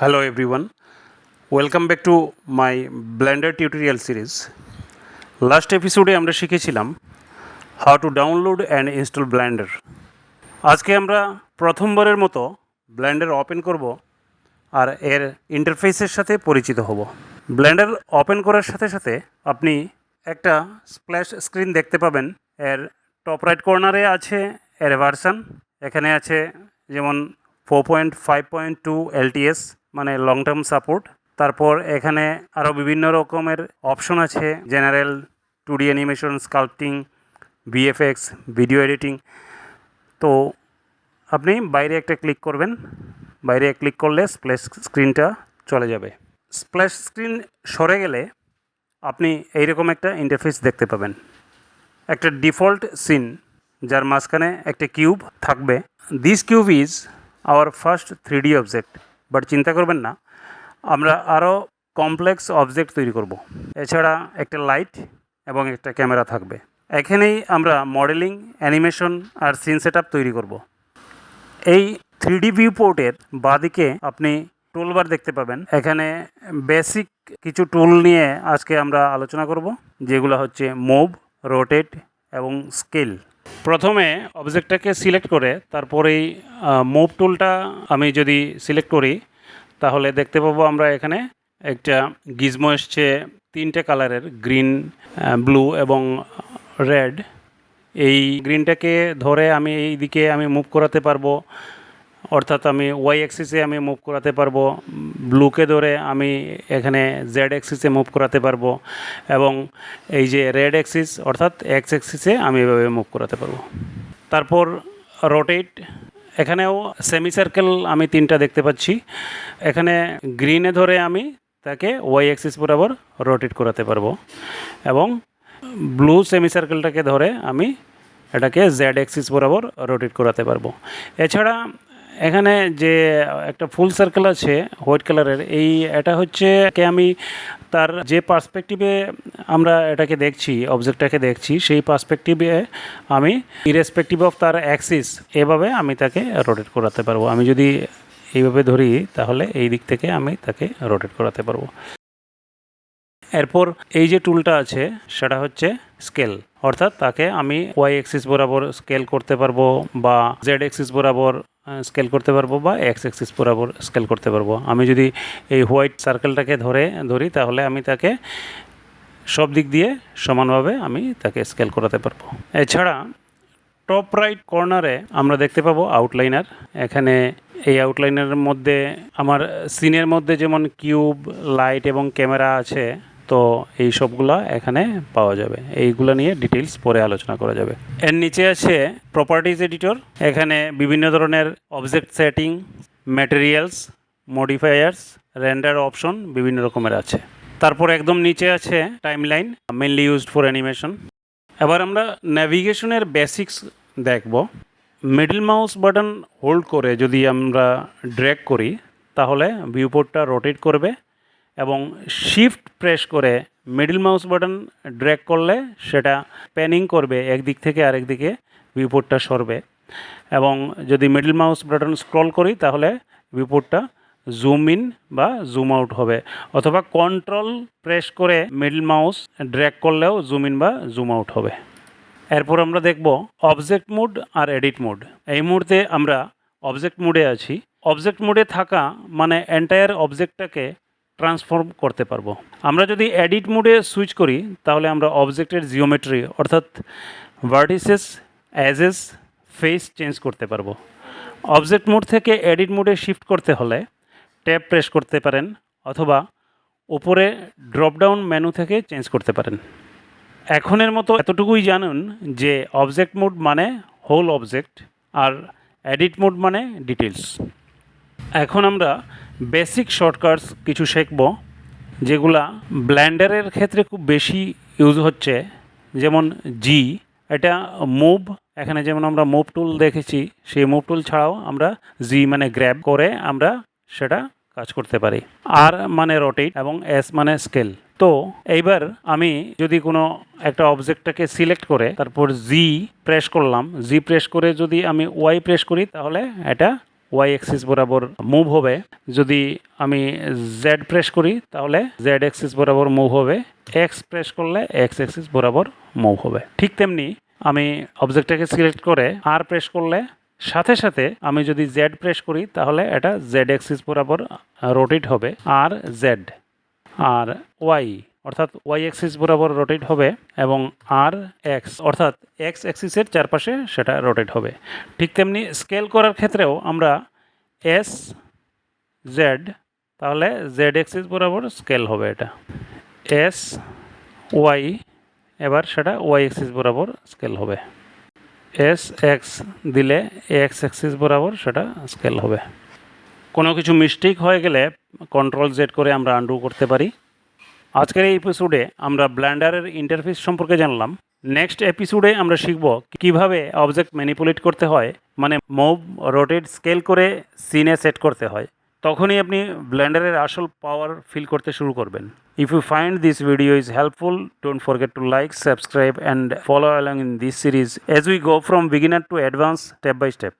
Hello everyone, welcome back to my Blender tutorial series. Last এপিসোডে আমরা শিখেছিলাম how to download and install Blender আজকে আমরা প্রথমবারের মতো ব্ল্যান্ডার ওপেন করব আর এর ইন্টারফেসের সাথে পরিচিত হব। ব্ল্যান্ডার ওপেন করার সাথে সাথে আপনি একটা স্প্ল্যাশ স্ক্রিন দেখতে পাবেন। এর টপ রাইট কর্নারে আছে এর ভার্সান এখানে আছে যেমন four point five point two LTS মানে লং টার্ম সাপোর্ট তারপর এখানে আরও বিভিন্ন রকমের অপশন আছে। General two D animation sculpting VFX video editing তো আপনি বাইরে একটা ক্লিক করবেন। বাইরে ক্লিক করলে স্প্ল্যাশ স্ক্রিনটা চলে যাবে। স্প্ল্যাশ স্ক্রিন সরে গেলে আপনি এইরকম একটা ইন্টারফেস দেখতে পাবেন। একটা ডিফল্ট সিন যার মাঝখানে একটা কিউব থাকবে। This cube is our first three D object but চিন্তা করবেন না, আমরা আরও কমপ্লেক্স অবজেক্ট তৈরি করব। এছাড়া একটা লাইট এবং একটা ক্যামেরা থাকবে এখানেই আমরা মডেলিং, অ্যানিমেশন আর সিন সেট তৈরি করব। এই থ্রি ডি ভিউ পোর্টের বাঁদিকে আপনি টুলবার দেখতে পাবেন এখানে বেসিক কিছু টুল নিয়ে আজকে আমরা আলোচনা করব, যেগুলো হচ্ছে মুভ, রোটেট এবং স্কেল প্রথমে অবজেক্টটাকে সিলেক্ট করে তারপরেই মুভ টুলটা আমি যদি সিলেক্ট করি, তাহলে দেখতে পাবো আমরা এখানে একটা গিজমো এসছে, তিনটে কালারের গ্রিন ব্লু এবং রেড এই গ্রিনটাকে ধরে আমি এই দিকে আমি মুভ করাতে পারব। অর্থাৎ আমি ওয়াই অ্যাক্সিসে আমি মুভ করাতে পারব ব্লুকে ধরে আমি এখানে জেড অ্যাক্সিসে মুভ করাতে পারব এবং এই যে রেড অ্যাক্সিস অর্থাৎ এক্স অ্যাক্সিসে আমি এভাবে মুভ করাতে পারব। তারপর রোটেট এখানেও সেমি সার্কেল আমি তিনটা দেখতে পাচ্ছি। এখানে গ্রিনে ধরে আমি তাকে ওয়াই অ্যাক্সিস বরাবর রোটেট করাতে পারব এবং ব্লু সেমি সার্কেলটাকে ধরে আমি এটাকে জেড অ্যাক্সিস বরাবর রোটেট করাতে পারব। এছাড়া এখানে যে একটা ফুল সার্কেল আছে, হোয়াইট কালারের, এই এটা হচ্ছে কে আমি তার যে পার্সপেক্টিভে আমরা এটাকে দেখছি, অবজেক্টটাকে দেখছি, সেই পার্সপেক্টিভে আমি, ইরেসপেক্টিভ অফ তার অ্যাক্সিস, এভাবে আমি তাকে রোটেট করাতে পারব। আমি যদি এইভাবে ধরি, তাহলে এই দিক থেকে আমি তাকে রোটেট করাতে পারব। এরপর এই যে টুলটা আছে, সেটা হচ্ছে স্কেল অর্থাৎ তাকে আমি ওয়াই এক্সিস বরাবর স্কেল করতে পারব বা জেড এক্সিস বরাবর স্কেল করতে পারব বা এক্স এক্সিস বরাবর স্কেল করতে পারব। আমি যদি এই হোয়াইট সার্কেলটাকে ধরে, ধরি, তাহলে আমি তাকে সব দিক দিয়ে সমানভাবে আমি তাকে স্কেল করাতে পারব। এছাড়া টপ রাইট কর্নারে আমরা দেখতে পাবো আউটলাইনার এখানে এই আউটলাইনারের মধ্যে আমার সিনের মধ্যে যেমন কিউব লাইট এবং ক্যামেরা আছে তো এই সবগুলো এখানে পাওয়া যাবে। এইগুলো নিয়ে ডিটেলস পরে আলোচনা করা যাবে। এর নিচে আছে প্রপার্টিজ এডিটর এখানে বিভিন্ন ধরনের object setting materials modifiers render option বিভিন্ন রকমের আছে। তারপর একদম নিচে আছে timeline mainly used for animation এবার আমরা ন্যাভিগেশনের বেসিক্স দেখব। মিডল মাউস বাটন হোল্ড করে যদি আমরা ড্র্যাগ করি, তাহলে ভিউপোর্টটা রোটেট করবে। এবং শিফট প্রেস করে মিডিল মাউস বাটন ড্র্যাগ করলে সেটা প্যানিং করবে একদিক থেকে আরেক দিকে ভিউপোর্টটা সরবে। এবং যদি মিডল মাউস বাটন স্ক্রল করি তাহলে ভিউপোর্টটা জুম ইন বা জুম আউট হবে। অথবা কন্ট্রোল প্রেস করে মিডল মাউস ড্র্যাগ করলেও জুম ইন বা জুম আউট হবে। এরপর আমরা দেখব অবজেক্ট মুড আর এডিট মুড এই মুহূর্তে আমরা অবজেক্ট মুডে আছি। অবজেক্ট মুডে থাকা মানে এন্টায়ার অবজেক্টটাকে ট্রান্সফর্ম করতে পারব। আমরা যদি এডিট মুডে সুইচ করি, তাহলে আমরা অবজেক্টের জিওমেট্রি অর্থাৎ ভার্টিসেস অ্যাজেস ফেস চেঞ্জ করতে পারব। অবজেক্ট মুড থেকে এডিট মুডে শিফট করতে হলে ট্যাব প্রেস করতে পারেন, অথবা উপরে ড্রপডাউন মেনু থেকে চেঞ্জ করতে পারেন। এখনের মতো এতটুকুই জানুন যে অবজেক্ট মুড মানে হোল অবজেক্ট আর এডিট মুড মানে ডিটেলস এখন আমরা বেসিক শর্টকাটস কিছু শিখব, যেগুলা ব্ল্যান্ডারের ক্ষেত্রে খুব বেশি ইউজ হচ্ছে, যেমন জি এটা মুভ, এখানে যেমন আমরা মুভ টুল দেখেছি, সেই মুভ টুল ছাড়াও আমরা জি মানে গ্র্যাব করে আমরা সেটা কাজ করতে পারি। আর মানে রোটেট এবং এস মানে স্কেল। তো এইবার আমি যদি কোনো একটা অবজেক্টটাকে সিলেক্ট করে, তারপর জি প্রেস করলাম জি প্রেস করে যদি আমি ওয়াই প্রেস করি, তাহলে এটা ওয়াই এক্সিস বরাবর মুভ হবে। যদি আমি জেড প্রেস করি, তাহলে জেড এক্সিস বরাবর মুভ হবে। এক্স প্রেস করলে এক্স এক্সিস বরাবর মুভ হবে। ঠিক তেমনি আমি অবজেক্টটাকে সিলেক্ট করে আর প্রেস করলে, সাথে সাথে আমি যদি জেড প্রেস করি, তাহলে এটা জেড এক্সিস বরাবর রোটেট হবে। আর জেড আর ওয়াই অর্থাৎ ওয়াই অ্যাক্সিস বরাবর রোটেট হবে এবং আর এক্স অর্থাৎ এক্স অ্যাক্সিসের চারপাশে সেটা রোটেট হবে। ঠিক তেমনি স্কেল করার ক্ষেত্রেও আমরা এস জেড তাহলে জেড অ্যাক্সিস বরাবর স্কেল হবে এটা। এস ওয়াই এবার সেটা ওয়াই অ্যাক্সিস বরাবর স্কেল হবে। এস এক্স দিলে এক্স অ্যাক্সিস বরাবর সেটা স্কেল হবে। কোনো কিছু মিস্টেক হয়ে গেলে কন্ট্রোল জেড করে আমরা আন্ডু করতে পারি। আজকের এই এপিসোডে আমরা ব্ল্যান্ডারের ইন্টারফেস সম্পর্কে জানলাম। নেক্সট এপিসোডে আমরা শিখব কীভাবে অবজেক্ট ম্যানিপুলেট করতে হয় মানে মুভ রোটেট স্কেল করে সিনে সেট করতে হয়। তখনই আপনি ব্ল্যান্ডারের আসল পাওয়ার ফিল করতে শুরু করবেন। If you find this video is helpful don't forget to like subscribe and follow along in this series as we go from beginner to advance step by step